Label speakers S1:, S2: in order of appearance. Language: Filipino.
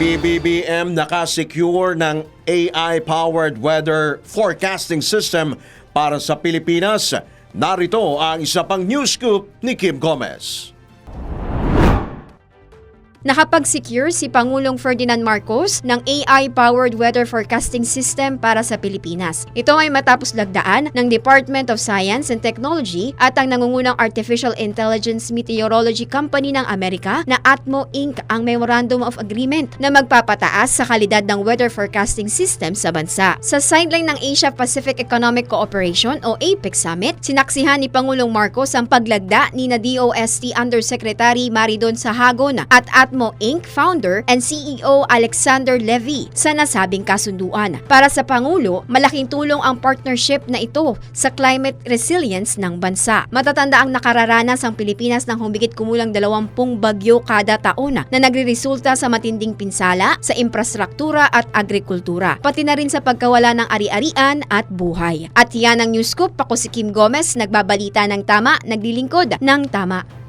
S1: PBBM nakasecure ng AI-powered weather forecasting system para sa Pilipinas. Narito ang isa pang news scoop ni Kim Gomez.
S2: Nakapag-secure si Pangulong Ferdinand Marcos ng AI-powered weather forecasting system para sa Pilipinas. Ito ay matapos lagdaan ng Department of Science and Technology at ang nangungunang Artificial Intelligence Meteorology Company ng Amerika na Atmo Inc. ang Memorandum of Agreement na magpapataas sa kalidad ng weather forecasting system sa bansa. Sa sideline ng Asia-Pacific Economic Cooperation o APEC Summit, sinaksihan ni Pangulong Marcos ang paglagda ni na DOST Undersecretary Maridon Sahagon at Atmo Inc. founder and CEO Alexander Levy sa nasabing kasunduan. Para sa Pangulo, malaking tulong ang partnership na ito sa climate resilience ng bansa. Matatanda ang nakararanas ang Pilipinas ng humigit kumulang 20 bagyo kada taon na nagreresulta sa matinding pinsala sa infrastruktura at agrikultura, pati na rin sa pagkawala ng ari-arian at buhay. At yan ang News Scoop. Ako si Kim Gomez, nagbabalita ng tama, naglilingkod ng tama.